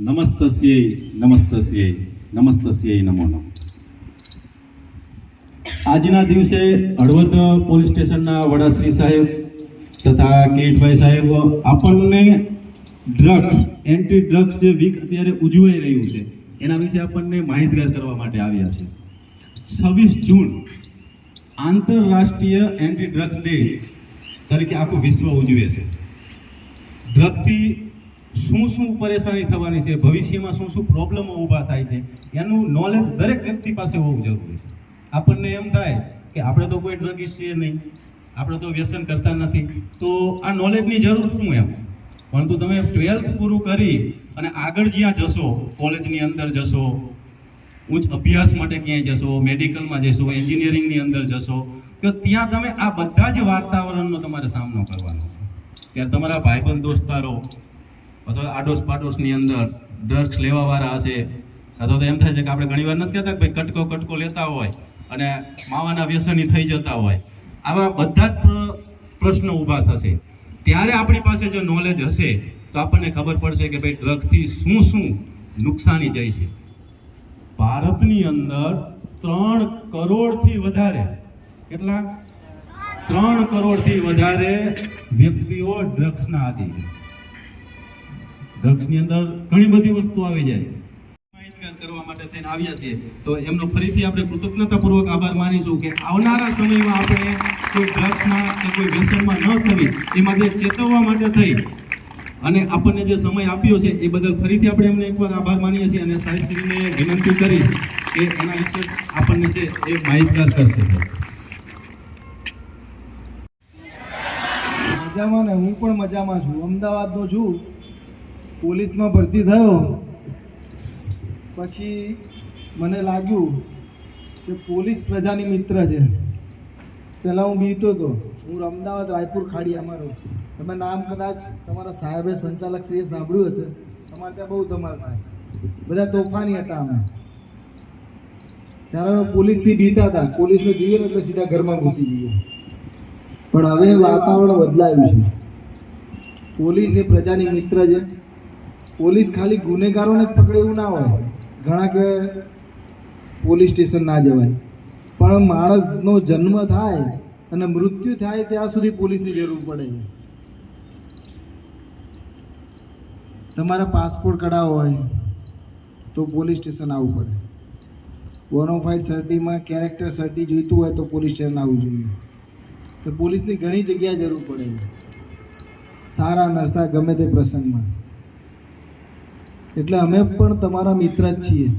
નમસ્તસ્યૈ નમસ્તસ્યૈ નમસ્તસ્યૈ નમો નમઃ આજના દિવસે હળવદ પોલીસ સ્ટેશનના વડાશ્રી સાહેબ તથા કિરીટભાઈ સાહેબ આપણને ડ્રગ્સ એન્ટી ડ્રગ્સ જે વીક અત્યારે ઉજવાઈ રહ્યું છે, એના વિશે આપણને માહિતગાર કરવા માટે આવ્યા છે. છવ્વીસ જૂન, આંતરરાષ્ટ્રીય એન્ટી ડ્રગ્સ ડે તરીકે આખું વિશ્વ ઉજવે છે. ડ્રગ્સથી શું શું પરેશાની થવાની છે? ભવિષ્યમાં શું શું પ્રોબ્લેમો ઊભા થાય છે? એનું નોલેજ દરેક વ્યક્તિ પાસે હોવું જરૂરી છે. આપણને એમ થાય કે આપણે તો કોઈ ડ્રગિસ્ટ છીએ નહીં. આપણે તો વ્યસન કરતા નથી. તો આ નોલેજની જરૂર શું એમ? પરંતુ તમે ટ્વેલ્થ પૂરું કરી અને આગળ જ્યાં જશો કોલેજની અંદર જશો, ઉચ્ચ અભ્યાસ માટે ક્યાંય જશો મેડિકલમાં જશો એન્જિનિયરિંગની અંદર જશો, તો ત્યાં તમે આ બધા જ વાતાવરણનો તમારે સામનો કરવાનો છે. ત્યારે તમારા ભાઈબંધ, દોસ્તારો અથવા આડોશ પાડોશની અંદર ડ્રગ્સ લેવાવાળા હશે. અથવા તો એમ થાય છે કે આપણે ઘણીવાર નથી કહેતા ભાઈ કટકો કટકો લેતા હોય અને માવાના વ્યસની થઈ જતા હોય. આવા બધા જ પ્ર- પ્રશ્નો ઊભા થશે. ત્યારે આપણી પાસે જો નોલેજ હશે, તો આપણને ખબર પડશે કે ભાઈ ડ્રગ્સથી શું શું નુકસાની જાય છે. ભારતની અંદર ત્રણ કરોડથી વધારે, કેટલા? ત્રણ કરોડથી વધારે વ્યક્તિઓ ડ્રગ્સના આદિ છે. ડ્રગ્સની અંદર ઘણી બધી વસ્તુ આવી જાય. માહિતગાર કરવા માટે થઈને આવ્યા છીએ. તો એમનો ફરીથી આપણે કૃતજ્ઞતાપૂર્વક આભાર માનીશું કે આવનારા સમયમાં આપણે કોઈ ડ્રગ્સના કે કોઈ વ્યસનમાં ન થવી એ માટે ચેતવવા માટે થઈ અને આપણને જે સમય આપ્યો છે એ બદલ ફરીથી આપણે એમને એકવાર આભાર માનીએ છીએ અને સાહેબશ્રીને વિનંતી કરીશ કે એના વિશે આપણને છે એ માહિતગાર કરશે. મજામાં ને? હું પણ મજામાં છું. અમદાવાદનો છું. પોલીસમાં ભરતી થયો, પછી મને લાગ્યું કે પોલીસ પ્રજાની મિત્ર છે. પહેલાં હું બીતો હતો હું અમદાવાદ, રાયપુર ખાડી અમારો તમે નામ કદાચ તમારા સાહેબે સંચાલક શ્રીએ સાંભળ્યું હશે. તમારે ત્યાં બહુ ધમાલ થાય. બધા તોફાની હતા અમે. ત્યારે અમે પોલીસથી બીતા હતા. પોલીસને જોઈએ એટલે સીધા ઘરમાં ઘૂસી જઈએ પણ હવે વાતાવરણ બદલાયું છે. પોલીસ એ પ્રજાની મિત્ર છે. પોલીસ ખાલી ગુનેગારોને જ પકડે એવું ના હોય. ઘણા કે પોલીસ સ્ટેશન ના જવાય. પણ માણસનો જન્મ થાય અને મૃત્યુ થાય ત્યાં સુધી પોલીસની જરૂર પડે છે. તમારે પાસપોર્ટ કઢાવવો હોય તો પોલીસ સ્ટેશન આવવું પડે. બોનોફાઇડ સર્ટીમાં કેરેક્ટર સર્ટી જોઈતું હોય તો પોલીસ સ્ટેશન આવવું જોઈએ. તો પોલીસની ઘણી જગ્યાએ જરૂર પડે સારા નરસા ગમે તે પ્રસંગમાં. એટલે અમે પણ તમારા મિત્ર જ છીએ.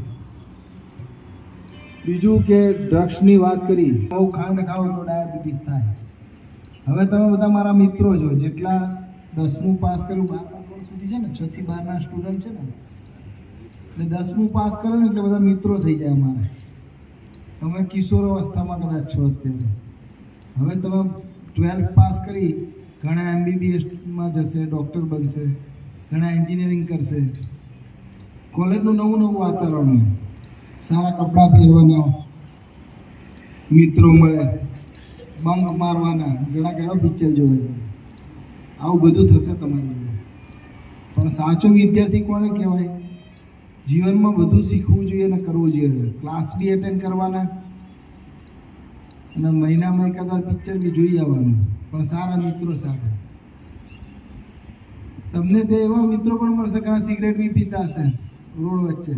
બીજું કે ડ્રગ્સની વાત કરી, બહુ ખાંડ ખાઓ તો ડાયાબિટીસ થાય. હવે તમે બધા મારા મિત્રો છો, જેટલા દસમું પાસ કર્યું બારમા ધોરણ સુધી છે ને, છ થી બારના સ્ટુડન્ટ છે ને, એટલે દસમું પાસ કરો ને એટલે બધા મિત્રો થઈ જાય અમારે. તમે કિશોર અવસ્થામાં કદાચ છો અત્યારે. હવે તમે ટ્વેલ્થ પાસ કરી, ઘણા એમબીબીએસમાં જશે ડૉક્ટર બનશે, ઘણા એન્જિનિયરિંગ કરશે. કોલેજનું નવું નવું વાતાવરણ સારા કપડાં પહેરવાના, મિત્રો મળે, બંક મારવાના, ઘણા ઘણા પિક્ચર જોવાય આવું બધું થશે તમારી પણ સાચો વિદ્યાર્થી કોને કહેવાય? જીવનમાં બધું શીખવું જોઈએ અને કરવું જોઈએ. ક્લાસ બી એટેન્ડ કરવાના અને મહિનામાં એકાદ પિક્ચર બી જોઈ આવવાનું. પણ સારા મિત્રો સાથે. તમને તે એવા મિત્રો પણ મળશે ઘણા સિગરેટ બી પીતા હશે. રોડ વચ્ચે.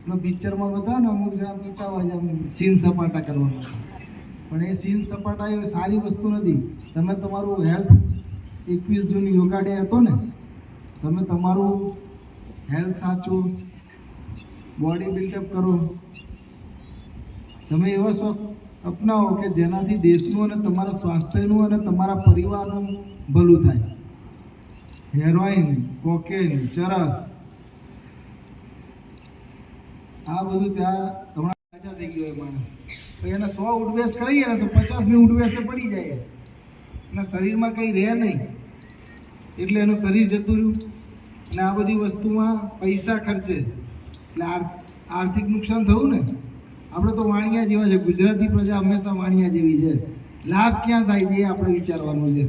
એટલે પિક્ચરમાં બતાવે ને અમુક જણા પીતા હોય આમ સીન સપાટા કરવાના પણ એ સીન સપાટા એ સારી વસ્તુ નથી. તમે તમારું હેલ્થ એકવીસ જૂન યોગા ડે હતો ને, તમે તમારું હેલ્થ સાચું બોડી બિલ્ડઅપ કરો. તમે એવા શોખ અપનાવો કે જેનાથી દેશનું અને તમારા સ્વાસ્થ્યનું અને તમારા પરિવારનું ભલું થાય. હેરોઇન કોકેન ચરસ આ બધું ત્યાં હમણાં રાજા થઈ ગયો માણસ. તો એને સો ઉઠવેશ કરીએ ને તો પચાસમી ઉઠવેસે પડી જાય. એના શરીરમાં કંઈ રહે નહીં. એટલે એનું શરીર જતું રહ્યું. અને આ બધી વસ્તુમાં પૈસા ખર્ચે. એટલે આર્થિક નુકસાન થયું ને. આપણે તો વાણિયા જેવા છે. ગુજરાતી પ્રજા હંમેશા વાણિયા જેવી છે. લાભ ક્યાં થાય છે એ આપણે વિચારવાનું છે.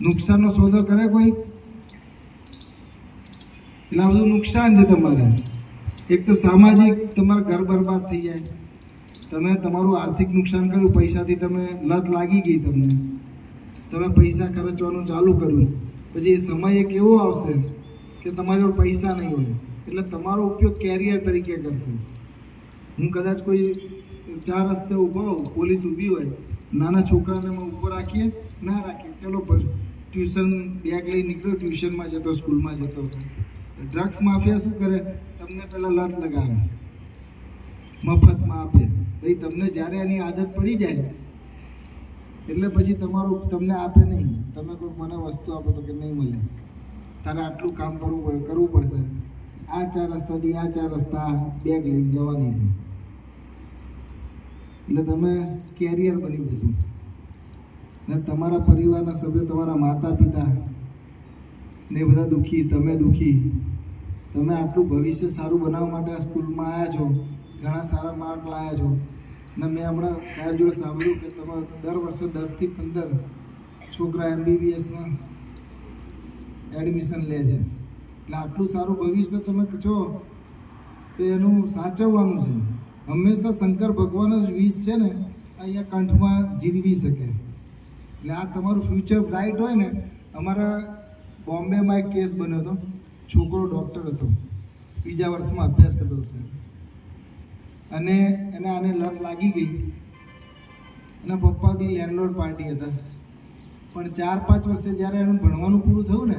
નુકસાનનો સોદો કરે કોઈ? એટલે આ બધું નુકસાન છે તમારે. એક તો સામાજિક તમારા ઘર બરબાદ થઈ જાય. તમે તમારું આર્થિક નુકસાન કર્યું, પૈસાથી તમે લત લાગી ગઈ તમને. તમે પૈસા ખર્ચવાનું ચાલુ કર્યું. પછી એ સમય એક એવો આવશે કે તમારી જોડે પૈસા નહીં હોય. એટલે તમારો ઉપયોગ કેરિયર તરીકે કરશે. હું કદાચ કોઈ ચાર રસ્તે ઊભો હોઉં, પોલીસ ઊભી હોય, નાના છોકરાને ઊભો રાખીએ, ના રાખીએ. ચલો ટ્યુશન બેગ લઈ નીકળ્યો, ટ્યુશનમાં જતો, સ્કૂલમાં જતો. હશે ડ્રગ્સ માફિયા શું કરે? તમને પહેલાં લત લગાવે. મફતમાં આપે ભાઈ, તમને જ્યારે એની આદત પડી જાય, એટલે પછી તમારું તમને આપે નહીં. તમે કોઈ મને વસ્તુ આપો તો કે નહીં મળે. તારે આટલું કામ કરવું કરવું પડશે. આ ચાર રસ્તાથી આ ચાર રસ્તા બેગ લઈને જવાની છે. એટલે તમે કેરિયર બની જશો. ને તમારા પરિવારના સભ્યો, તમારા માતા પિતા ને બધા દુઃખી, તમે દુઃખી. તમે આટલું ભવિષ્ય સારું બનાવવા માટે આ સ્કૂલમાં આવ્યા છો. ઘણા સારા માર્ક લાવ્યા છો. ને મેં હમણાં સાહેબ જોડે સાંભળ્યું કે તમે દર વર્ષે દસથી પંદર છોકરા એમબીબીએસમાં એડમિશન લે છે. એટલે આટલું સારું ભવિષ્ય તમે છો તો એનું સાચવવાનું છે. હંમેશા શંકર ભગવાન જ વીસ છે ને, અહીંયા કંઠમાં જીરવી શકે. એટલે આ તમારું ફ્યુચર બ્રાઇટ હોય ને, અમારા બોમ્બેમાં એક કેસ બન્યો હતો. છોકરો ડૉક્ટર હતો. બીજા વર્ષમાં અભ્યાસ કરતો હશે અને એને આને લત લાગી ગઈ. એના પપ્પા બી લેન્ડલોડ પાર્ટી હતા. પણ ચાર પાંચ વર્ષે જ્યારે એનું ભણવાનું પૂરું થયું ને,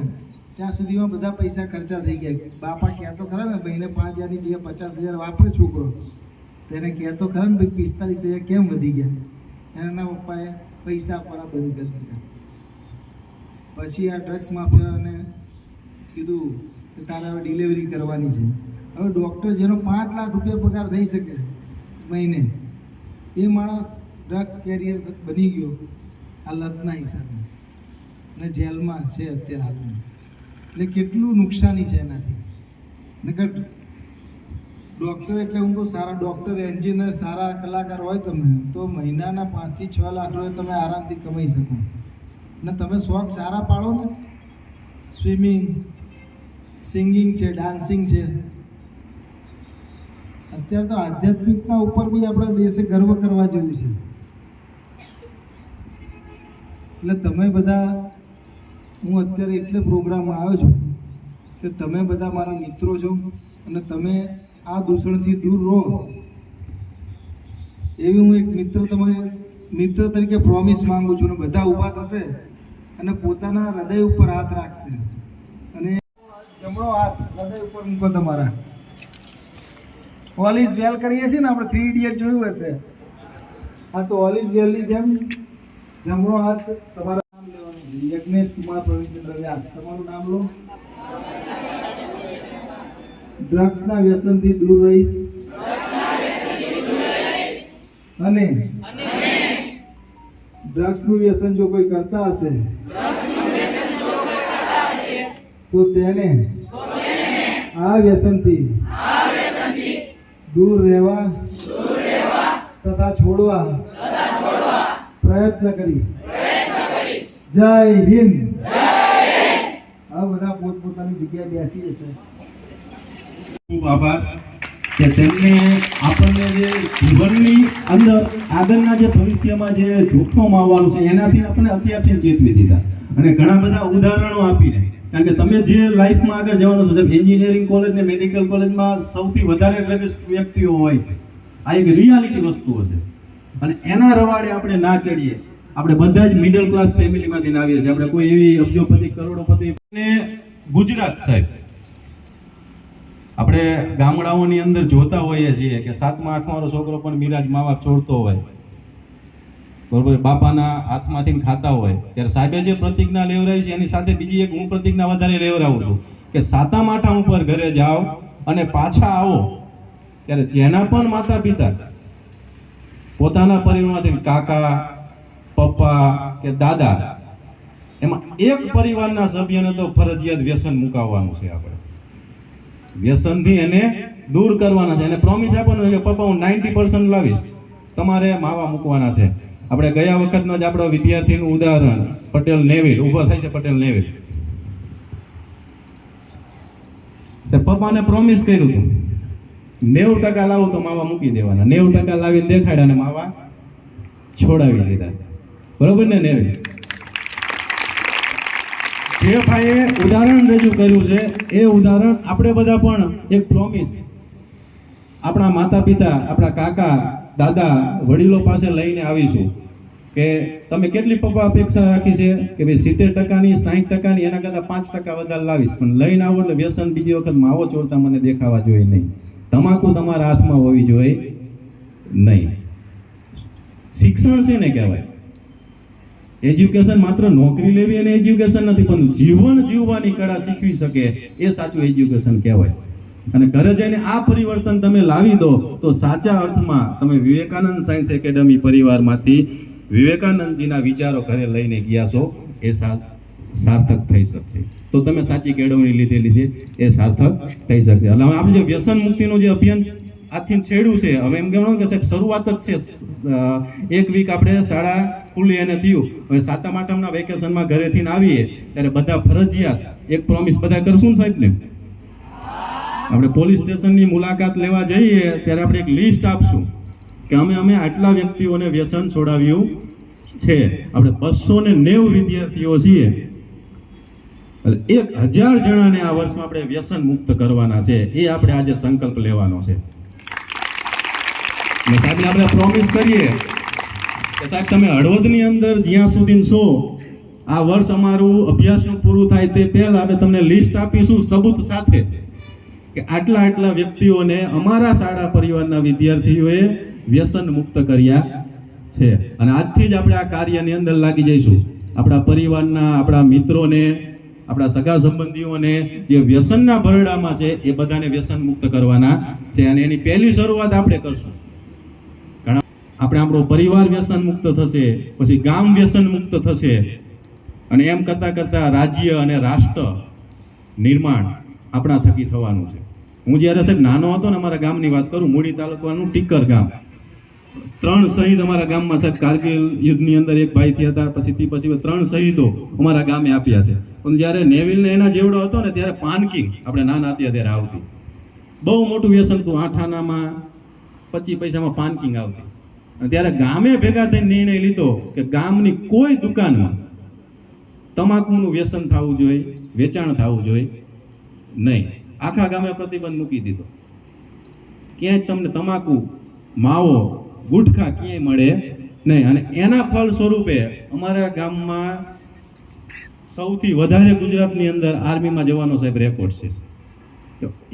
ત્યાં સુધીમાં બધા પૈસા ખર્ચા થઈ ગયા. બાપા કહેતો ખરા ને મહિને પાંચ હજારની જગ્યાએ પચાસ હજાર વાપરે છોકરો. તેને કહેતો ખરા ને, ભાઈ, પિસ્તાલીસ હજાર કેમ વધી ગયા? એના પપ્પાએ પૈસા આપવાના બંધ કરી દીધા. પછી આ ડ્રગ્સ માફિયાને કીધું કે તારે હવે ડિલિવરી કરવાની છે. હવે ડૉક્ટર જેનો પાંચ લાખ રૂપિયા પગાર થઈ શકે મહિને. એ માણસ ડ્રગ્સ કેરિયર બની ગયો આ લતના હિસાબે. અને જેલમાં છે અત્યારે હાલમાં. એટલે કેટલું નુકસાની છે એનાથી. નકર ડૉક્ટર એટલે હું કહું સારા ડૉક્ટર એન્જિનિયર સારા કલાકાર હોય તમે, તો મહિનાના પાંચથી છ લાખ રૂપિયા તમે આરામથી કમાઈ શકો. ને તમે શોખ સારા પાડો ને સ્વિમિંગ સિંગિંગ છે ડાન્સિંગ છે. અત્યારે તો આધ્યાત્મિકતા ઉપર બી આપણા દેશે ગર્વ કરવા જેવું છે. એટલે તમે બધા, હું અત્યારે એટલે પ્રોગ્રામમાં આવ્યો છું કે તમે બધા મારા મિત્રો છો અને તમે આ દૂષણથી દૂર રહો. એવી હું એક મિત્ર તમારી, મિત્ર તરીકે પ્રોમિસ માંગુ છું અને બધા ઊભા થશે અને પોતાના હૃદય ઉપર હાથ રાખશે. અને જમણો હાથ હૃદય ઉપર મૂકો તમારા. ઓલ ઇઝ વેલ કરીએ છીએ ને આપણે થ્રી ઇડિયટ જોયું હશે. હા તો ઓલ ઇઝ વેલની જેમ જમણો હાથ તમારા નામ લેવાનું. યજ્ઞેશ કુમાર પ્રવીણચંદ્ર વ્યાસ તમારું નામ લો. ડ્રગ્સના વ્યસનથી દૂર રહીશ. અને ડ્રગ્સનું વ્યસન જો કોઈ કરતા હશે તો તેને આ વ્યસનથી દૂર રહેવા તથા છોડવા પ્રયત્ન કરીશ. જય હિન્દ. હવે બધા પોતપોતાની જગ્યાએ બેસી જશે ખૂબ આભાર કે તેમને આપણને જે અંદર આગળના જે ભવિષ્યમાં જે જોખમ આવવાનું છે, એનાથી આપણે અત્યારથી ચેતવી દીધા. અને ઘણા બધા ઉદાહરણો આપીને કારણ કે તમે જે લાઈફમાં આગળ જવાનું છો, જેમ એન્જિનિયરિંગ કોલેજ ને મેડિકલ કોલેજમાં સૌથી વધારે ગ્રેજ્યુએટ વ્યક્તિઓ હોય છે. આ એક રિયાલિટી વસ્તુઓ છે અને એના રવાડે આપણે ના ચડીએ. આપણે બધા જ મિડલ ક્લાસ ફેમિલીમાંથી આવીએ છીએ. આપણે કોઈ એવી અબજોપતિ, કરોડોપતિ. ને ગુજરાત સાહેબ, આપણે ગામડાઓની અંદર જોતા હોઈએ છીએ કે સાતમા આઠમાનો છોકરો પણ મિરાજ માવા છોડતો હોય. બરોબર, બાપાના હાથમાંથી ખાતા હોય. ત્યારે સાહેબે જે પ્રતિજ્ઞા લેવરાવી છે, એની સાથે બીજી એક હું પ્રતિજ્ઞા વધારે લેવરાવું છું કે સાતા માઠા ઉપર ઘરે જાઓ અને પાછા આવો. ત્યારે જેના પણ માતા પિતા પોતાના પરિવારમાંથી કાકા, પપ્પા કે દાદા, એમાં એક પરિવારના સભ્યને તો ફરજિયાત વ્યસન મુકાવવાનું છે આપણે. વ્યસનથી એને દૂર કરવાના છે. એને પ્રોમિસ આપવાનું છે પપ્પા, હું નાઇન્ટી પર્સન્ટ લાવીશ. તમારે માવા મૂકવાના છે. આપણે ગયા વખતનો જ આપણો વિદ્યાર્થીનું ઉદાહરણ, પટેલ નેવી ઊભો થાય છે પટેલ નેવી પપ્પાને પ્રોમિસ કર્યું હતું, નેવું ટકા લાવો તો માવા મૂકી દેવાના. નેવું ટકા લાવીને દેખાડ્યા અને માવા છોડાવી દીધા. બરોબર ને નેવી જે ભાઈએ ઉદાહરણ રજૂ કર્યું છે. એ ઉદાહરણ આપણે બધા પણ એક પ્રોમિસ આપણા માતા પિતા આપણા કાકા દાદા વડીલો પાસે લઈને આવીશું કે તમે કેટલી પપ્પા અપેક્ષા રાખી છે કે ભાઈ સિત્તેર ટકાની, સાહીઠ ટકાની, એના કરતાં પાંચ ટકા વધારે લાવીશ. પણ લઈને આવો એટલે વ્યસન બીજી વખત માવો ચોરતા મને દેખાવા જોઈએ નહીં. તમાકુ તમારા હાથમાં હોવી જોઈએ નહીં. શિક્ષણ છે ને કહેવાય. એજ્યુકેશન માત્ર નોકરી લેવી અને એજ્યુકેશન નથી, પણ જીવન જીવવાની કળા શીખવી શકે એ સાચું એજ્યુકેશન કહેવાય. અને ઘરે જઈને આ પરિવર્તન તમે લાવી દો, તો સાચા અર્થમાં તમે વિવેકાનંદ સાયન્સ એકેડમી પરિવારમાંથી વિવેકાનંદજીના વિચારો ઘરે લઈને ગયા છો, એ સાર્થક થઈ શકશે. તો તમે સાચી કેળવણી લીધેલી છે, એ સાર્થક થઈ શકશે. એટલે હવે આપણે જે વ્યસન મુક્તિનું જે અભિયાન આજથી છેડ્યું છે, હવે એમ કહેવાનું કે સાહેબ શરૂઆત જ છે. એક વીક આપણે શાળા ખુલ્લી અને થયું. હવે સાતમ આઠમના વેકેશનમાં ઘરેથી આવીએ, ત્યારે બધા ફરજિયાત, એક પ્રોમિસ બધા કરશું ને સાહેબ ને આપણે પોલીસ સ્ટેશનની મુલાકાત લેવા જઈએ ત્યારે આપણે એક લિસ્ટ આપશું કે અમે અમે આટલા વ્યક્તિઓને વ્યસન છોડાવ્યું છે. આપણે બસો ને નેવું વિદ્યાર્થીઓ છીએ. એક હજાર જણાને આ વર્ષમાં આપણે વ્યસન મુક્ત કરવાના છે. એ આપણે આજે સંકલ્પ લેવાનો છે. સાહેબને આપણે પ્રોમિસ કરીએ કે સાહેબ, તમે હળવદની અંદર જ્યાં સુધી છો, આ વર્ષ અમારું અભ્યાસનું પૂરું થાય તે પહેલા આપણે તમને લિસ્ટ આપીશું સબૂત સાથે. કે આટલા આટલા વ્યક્તિઓને અમારા શાળા પરિવારના વિદ્યાર્થીઓએ વ્યસન મુક્ત કર્યા છે. અને આજથી જ આપણે આ કાર્યની અંદર લાગી જઈશું. આપણા પરિવારના, આપણા મિત્રોને, આપણા સગા સંબંધીઓને જે વ્યસનના ભરડામાં છે, એ બધાને વ્યસન મુક્ત કરવાના છે. અને એની પહેલી શરૂઆત આપણે કરશું. આપણે આપણો પરિવાર વ્યસન મુક્ત થશે, પછી ગામ વ્યસન મુક્ત થશે. અને એમ કરતાં કરતાં રાજ્ય અને રાષ્ટ્ર નિર્માણ આપણા થકી થવાનું છે. હું જ્યારે સાહેબ નાનો હતો ને અમારા ગામની વાત કરું, મૂડી તાલુકાનું ટીકર ગામ. ત્રણ શહીદ અમારા ગામમાં સાહેબ કારગિલ યુદ્ધની અંદર એક ભાઈ થયા હતા, પછી તે પછી ત્રણ શહીદો અમારા ગામે આપ્યા છે. પણ જ્યારે નેવિલ ને એના જેવડો હતો ને ત્યારે પાનકિંગ આપણે નાના હતા ત્યારે આવતી. બહુ મોટું વ્યસન હતું આઠ આનામાં પચીસ પૈસામાં પાનકિંગ આવતી. અને ત્યારે ગામે ભેગા થઈને નિર્ણય લીધો કે ગામની કોઈ દુકાનમાં તમાકુનું વ્યસન થવું જોઈએ, વેચાણ થવું જોઈએ, નહીં. આખા ગામે પ્રતિબંધ મૂકી દીધો. ક્યાંય તમને તમાકુ, માવો, ગુટખા ક્યાંય મળે નહીં અને એના ફળ સ્વરૂપે અમારા ગામમાં સૌથી વધારે ગુજરાતની અંદર આર્મીમાં જવાનો સાહેબ રેકોર્ડ છે.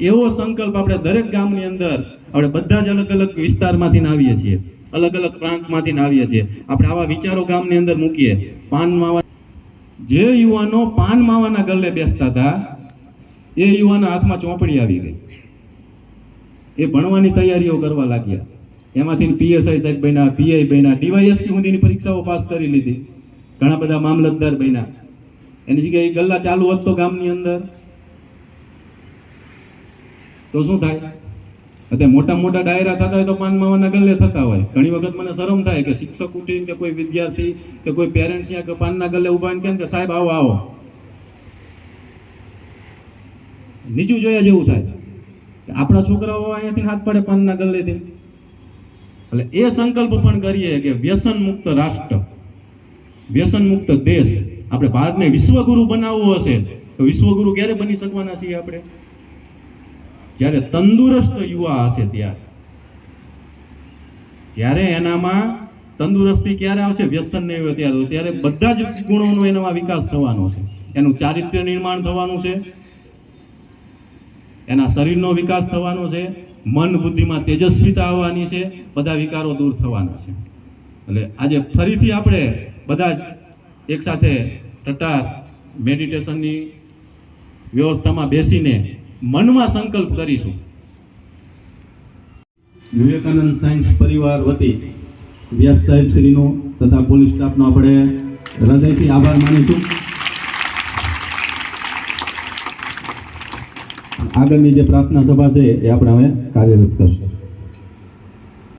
એવો સંકલ્પ આપણે દરેક ગામની અંદર આપણે બધા જ અલગ અલગ વિસ્તારમાંથી આવીએ છીએ, અલગ અલગ પ્રાંતમાંથી આવીએ છીએ. આપણે આવા વિચારો ગામની અંદર મૂકીએ. પાન માવા જે યુવાનો પાન માવાના ગલ્લે બેસતા હતા એ યુવાના હાથમાં ચોપડી આવી ગઈ. એ ભણવાની તૈયારીઓ કરવા લાગ્યા. એમાંથી પીએસઆઈ સાહેબ બન્યા, પીઆઈ બન્યા, ડીવાયએસપી સુધીની પરીક્ષાઓ પાસ કરી લીધી. ઘણા બધા મામલતદાર બન્યા. એની જગ્યાએ ગલ્લા ચાલુ હતો ગામની અંદર. તો શું થાય? અત્યારે મોટા મોટા ડાયરા થતા હોય તો પાન માવાના ગલ્લે થતા હોય. ઘણી વખત મને શરમ થાય કે શિક્ષક ઉઠીને કે કોઈ વિદ્યાર્થી કે કોઈ પેરેન્ટ્સ ત્યાં કે પાનના ગલ્લે ઊભા કેમ કે સાહેબ આવો આવો. નીચું જોયા જેવું થાય. આપણા છોકરાઓ અહીંયાથી હાથ પડે પાનના ગલ્લેથી એટલે એ સંકલ્પ પણ કરીએ કે વ્યસન મુક્ત રાષ્ટ્ર વ્યસન મુક્ત દેશ આપણે ભારતને વિશ્વગુરુ બનાવવો હશે, તો વિશ્વગુરુ ક્યારે બની શકવાના છીએ આપણે? જ્યારે તંદુરસ્ત યુવા હશે ત્યારે. જ્યારે એનામાં તંદુરસ્તી ક્યારે આવશે? વ્યસન નહીં હોય ત્યારે. ત્યારે બધા જ ગુણોનો એનામાં વિકાસ થવાનો છે. એનું ચારિત્ર્ય નિર્માણ થવાનું છે. એના શરીરનો વિકાસ થવાનો છે, મન બુદ્ધિમાં તેજસ્વીતા આવવાની છે, બધા વિકારો દૂર થવાના છે. એટલે આજે ફરીથી આપણે બધા જ એક સાથે ટટાર મેડિટેશનની વ્યવસ્થામાં બેસીને મનમાં સંકલ્પ કરીશું. વિવેકાનંદ સાયન્સ પરિવાર વતી વ્યાસ સાહેબ શ્રીનો તથા પોલીસ સ્ટાફનો આપણે હૃદયથી આભાર માનીશું આગળની જે પ્રાર્થના સભા છે એ આપણે હવે કાર્યરત કરશું.